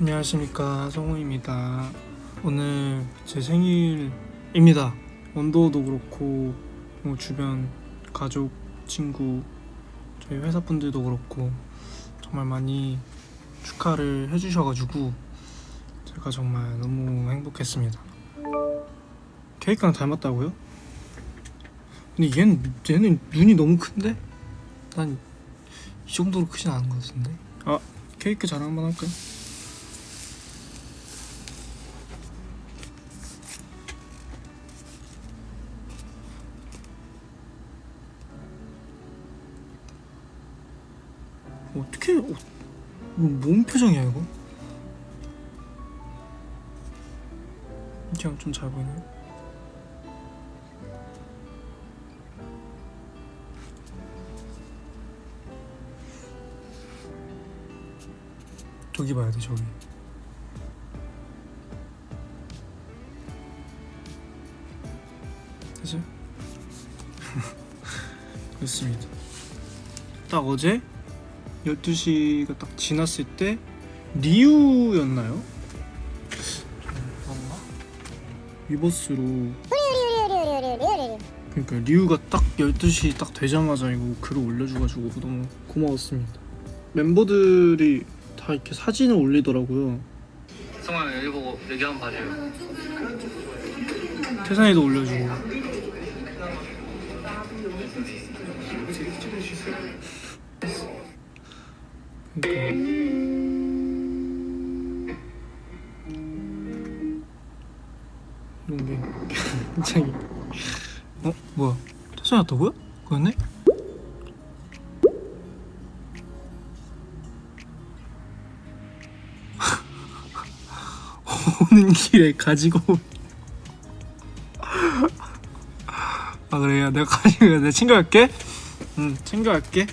안녕하십니까 성우입니다. 오늘 제 생일입니다. 원도도 그렇고 뭐 주변 가족, 친구, 저희 회사 분들도 그렇고 정말 많이 축하를 해주셔가지고 제가 정말 너무 행복했습니다. 케이크랑 닮았다고요? 근데 얘는 얘는 눈이 너무 큰데? 난 이 정도로 크진 않은 것 같은데. 아 케이크 자랑 한번 할까요? 어떻게 어, 뭔 표정이야 이거? 그냥 좀잘 보이나요? 저기 봐야 돼 저기 되죠? 그렇습니다 딱 어제 12시가 딱 지났을 때 리우였나요? 맞나? 위버스로 그러니까 리우가 딱 12시 딱 되자마자 이거 글을 올려줘가지고 너무 고마웠습니다 멤버들이 다 이렇게 사진을 올리더라고요 성아 여기 보고 여기 한번 봐줘요. 태산이도 올려주고 그러니까 이런 게 굉장히 어? 뭐야 태산이 왔다고요? 그랬네? 오는 길에 가지고 온아 그래요 내가 가지고 내가 챙겨갈게 응 챙겨갈게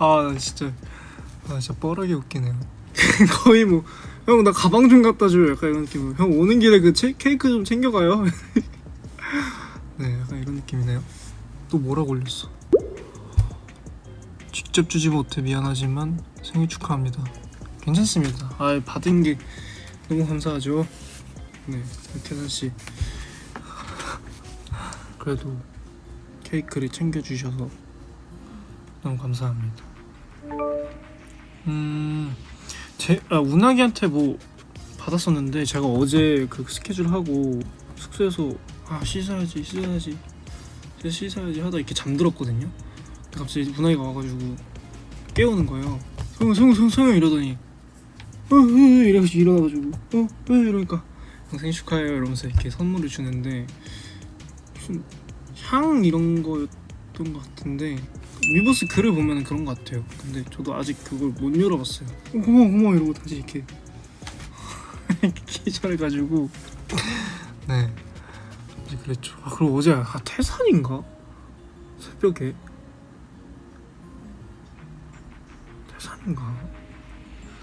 아나 진짜. 아 진짜 뻘하게 웃기네요. 거의 뭐 형 나 가방 좀 갖다 줘요. 약간 이런 느낌으로 형 오는 길에 그 체, 케이크 좀 챙겨가요. 네 약간 이런 느낌이네요. 또 뭐라고 올렸어? 직접 주지 못해 미안하지만 생일 축하합니다. 괜찮습니다. 아 받은 게 너무 감사하죠. 네, 태산 씨. 그래도 케이크를 챙겨주셔서 너무 감사합니다. 음, 제, 아, 운하기한테 뭐 받았었는데 제가 어제 그 스케줄 하고 숙소에서 아 씻어야지, 씻어야지, 씻어야지 하다 이렇게 잠들었거든요. 갑자기 운하기가 와가지고 깨우는 거예요. 성우, 성우, 성우, 성우 이러더니 어, 어, 어, 이래가지고 일어나가지고 어, 어 이러니까 생일 축하해요 이러면서 이렇게 선물을 주는데 무슨 향 이런 거였던 것 같은데 위버스 글을 보면 그런 것 같아요. 근데 저도 아직 그걸 못 열어봤어요. 어, 고마워 고마워 이러고 다시 이렇게 기절해가지고. 네. 이제 그랬죠. 아 그리고 어제 아 태산인가? 새벽에? 태산인가?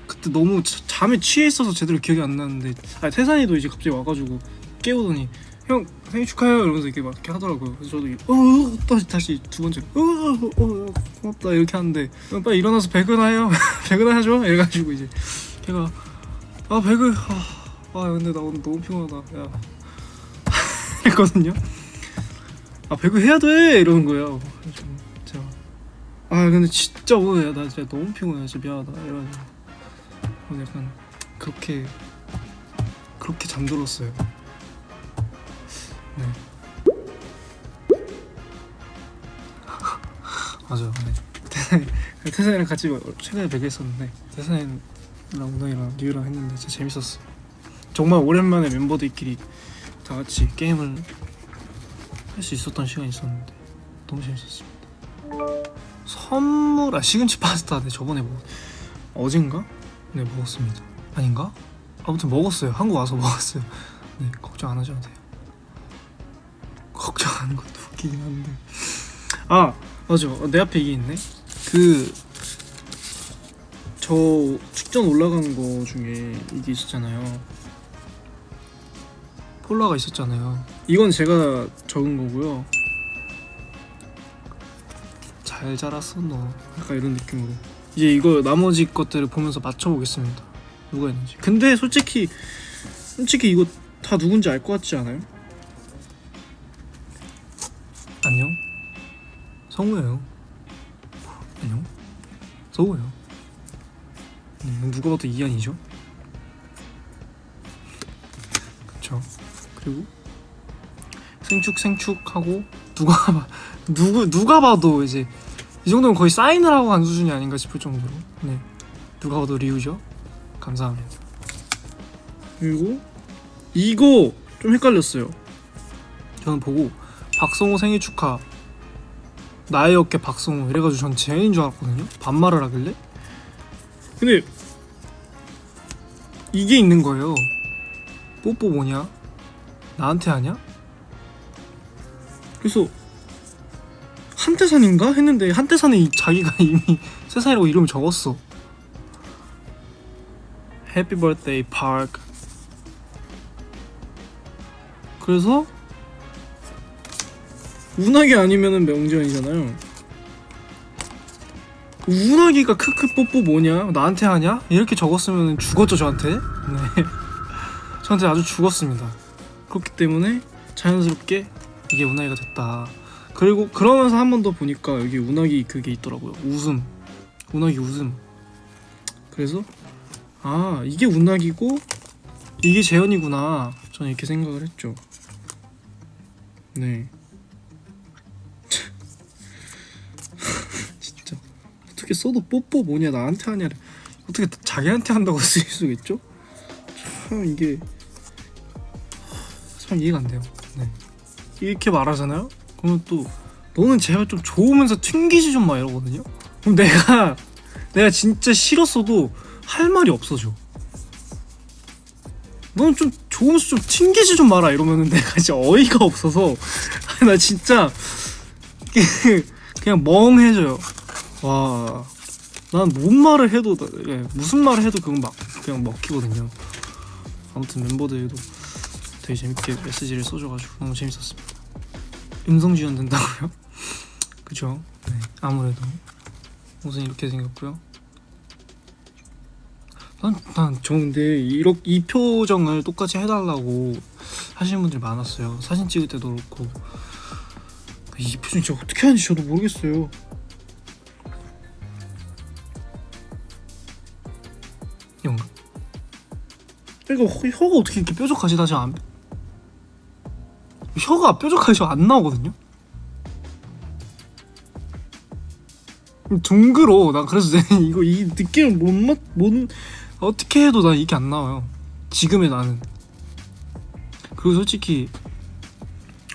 그때 너무 자- 잠에 취해 있어서 제대로 기억이 안 나는데. 아 태산이도 이제 갑자기 와가지고 깨우더니 형 생일 축하해요. 이러면서 이렇게 막 이렇게 하더라고요. 그래서 저도 이- 어, 어 다시 다시 두 번째 어, 어, 어 고맙다. 이렇게 하는데 형 빨리 일어나서 배그나 해요. 배그나 하죠? 이래가지고 이제 걔가 아 배그 아, 아 근데 나 오늘 너무 피곤하다. 야. 했거든요 아 배그 해야 돼. 이러는 거예요. 제가 아 근데 진짜 오늘 나 진짜 너무 피곤해. 진짜 미안하다. 오늘 약간 그렇게 그렇게 잠들었어요. 네. 맞아요. 네. 태산이 태산이랑 같이 최근에 배그했었는데 태산이랑 웅덩이랑 리우랑 했는데 진짜 재밌었어요. 정말 오랜만에 멤버들끼리 다 같이 게임을 할 수 있었던 시간이 있었는데 너무 재밌었습니다. 선물 아 시금치 파스타 네 저번에 뭐 어젠가 네 먹었습니다. 아닌가? 아무튼 먹었어요. 한국 와서 먹었어요. 네 걱정 안 하셔도 돼요. 걱정하는 것도 웃기긴 한데. 아 맞아. 어, 내 앞에 이게 있네. 그 저 축전 올라간 거 중에 이게 있었잖아요. 폴라가 있었잖아요. 이건 제가 적은 거고요. 잘 자랐어 너. 약간 이런 느낌으로. 이제 이거 나머지 것들을 보면서 맞춰보겠습니다. 누가 있는지. 근데 솔직히 솔직히 이거 다 누군지 알 것 같지 않아요? 성우예요. 안녕. 성우예요. 음, 누가 봐도 이한이죠? 그쵸. 그리고 생축 생축하고 누가 봐 누구 누가 봐도 이제 이 정도면 거의 사인을 하고 간 수준이 아닌가 싶을 정도로 네 누가 봐도 리우죠 감사합니다 그리고 이거 좀 헷갈렸어요 저는 보고 박성호 생일 축하 나의 어깨 박성호 이래가지고 전 재현인 줄 알았거든요. 반말을 하길래. 근데 이게 있는 거예요. 뽀뽀 뭐냐? 나한테 하냐? 그래서 한태산인가? 했는데 한태산에 이- 자기가 이미 세상이라고 이름을 적었어. 해피 버스데이 파크. 그래서 운하기 아니면은 명지연이잖아요. 운하기가 크크 뽀뽀 뭐냐 나한테 하냐 이렇게 적었으면 죽었죠 저한테. 네. 저한테 아주 죽었습니다. 그렇기 때문에 자연스럽게 이게 운하기가 됐다. 그리고 그러면서 한 번 더 보니까 여기 운하기 그게 있더라고요. 웃음. 운하기 웃음. 그래서 아 이게 운하기고 이게 재현이구나. 저는 이렇게 생각을 했죠. 네. 어떻게 써도 뽀뽀 뭐냐 나한테 하냐 어떻게 자기한테 한다고 쓸수 있죠? 참 이게 참 이해가 안 돼요. 네. 이렇게 말하잖아요. 그러면 또 너는 제발 좀 좋으면서 튕기지 좀 마 이러거든요. 그럼 내가 내가 진짜 싫었어도 할 말이 없어져. 넌좀 좋으면서 좀 튕기지 좀 마라 이러면은 내가 진짜 어이가 없어서 나 진짜 그냥 멍해져요. 와, 난 뭔 말을 해도 예, 무슨 말을 해도 그건 막 그냥 먹히거든요. 아무튼 멤버들도 되게 재밌게 메시지를 써줘가지고 너무 재밌었습니다. 음성 지원 된다고요? 그죠? 네, 아무래도 우선 이렇게 생겼고요. 난난저 근데 이렇게 이 표정을 똑같이 해달라고 하시는 분들이 많았어요. 사진 찍을 때도 그렇고 이 표정 진짜 어떻게 하는지 저도 모르겠어요. 이거 허- 혀가 어떻게 이렇게 뾰족하지? 나 지금 안 혀가 뾰족하게 잘안 나오거든요. 둥그러. 나 그래서 이거 이 느낌을 못못 어떻게 해도 나 이게 안 나와요. 지금의 나는. 그리고 솔직히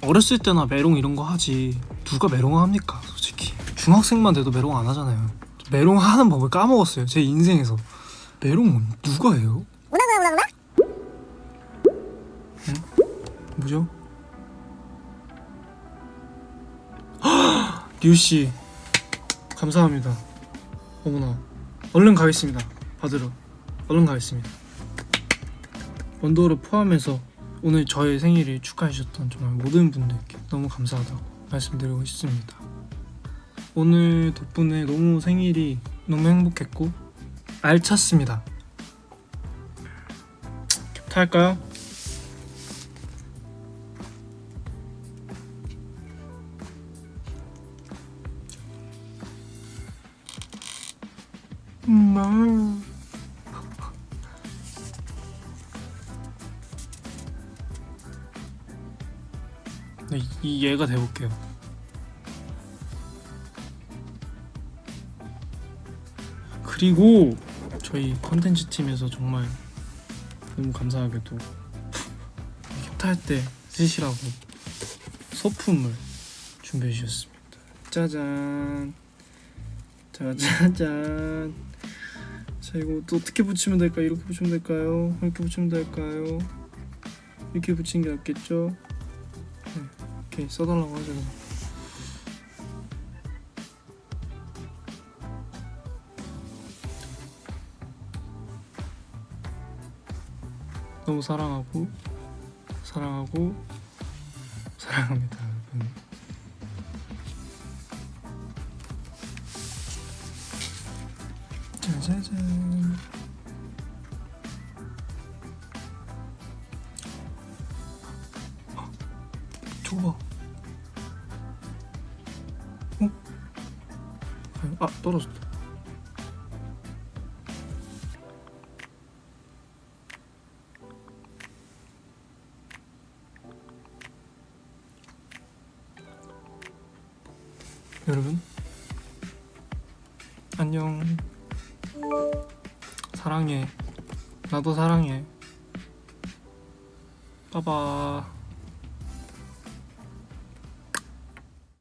어렸을 때나 메롱 이런 거 하지 누가 메롱 합니까? 솔직히 중학생만 돼도 메롱 안 하잖아요. 메롱 하는 법을 까먹었어요. 제 인생에서 메롱 누가 해요? 응? 뭐죠? 류씨 감사합니다 어머나 얼른 가겠습니다 받으러 얼른 가겠습니다 원더를 포함해서 오늘 저의 생일을 축하해 주셨던 정말 모든 분들께 너무 감사하다고 말씀드리고 싶습니다 오늘 덕분에 너무 생일이 너무 행복했고 알찼습니다 탈까요? 엄마. 네, 이 얘가 돼볼게요. 그리고 저희 컨텐츠 팀에서 정말 너무 감사하게도 캡탈 때 쓰시라고 소품을 준비해 주셨습니다. 짜잔. 짜자잔. 자 이거 또 어떻게 붙이면 될까요? 이렇게 붙이면 될까요? 이렇게 붙이면 될까요? 이렇게 붙이는 게 낫겠죠? 네, 이렇게 써달라고 하죠. 너무 사랑하고 사랑하고 사랑합니다 여러분. 짜자잔. 저거 봐. 어? 아 떨어졌다. 여러분 안녕 사랑해. 나도 사랑해. 빠바